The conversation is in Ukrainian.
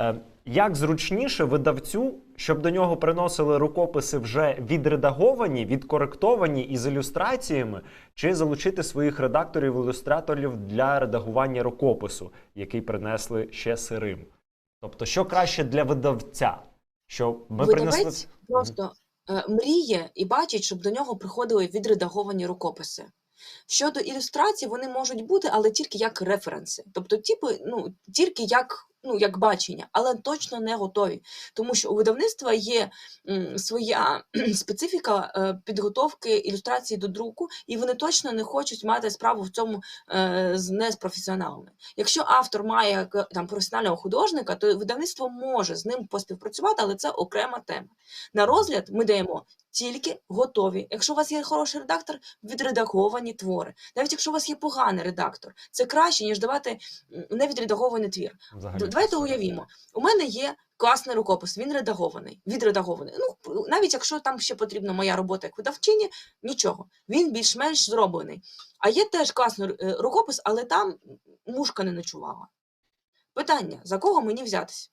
Е, Як зручніше видавцю, щоб до нього приносили рукописи вже відредаговані, відкоректовані із ілюстраціями, чи залучити своїх редакторів-ілюстраторів для редагування рукопису, який принесли ще сирим? Тобто, що краще для видавця? Що ми Видавець принесли просто е, мріє і бачить, щоб до нього приходили відредаговані рукописи. Щодо ілюстрацій, вони можуть бути, але тільки як референси. Тобто, типу, ну, тільки як, ну, як бачення, але точно не готові. Тому що у видавництва є своя специфіка е, підготовки ілюстрації до друку, і вони точно не хочуть мати справу в цьому е, з не з професіоналами. Якщо автор має там професіонального художника, то видавництво може з ним поспівпрацювати, але це окрема тема. На розгляд ми даємо тільки готові. Якщо у вас є хороший редактор, відредаговані твори. Навіть якщо у вас є поганий редактор, це краще, ніж давати невідредагований твір. взагалі? Давайте уявімо. У мене є класний рукопис, він редагований, відредагований. Ну, навіть якщо там ще потрібна моя робота як видавчині, нічого. Він більш-менш зроблений. А є теж класний е, рукопис, але там мушка не ночувала. Питання: за кого мені взятися?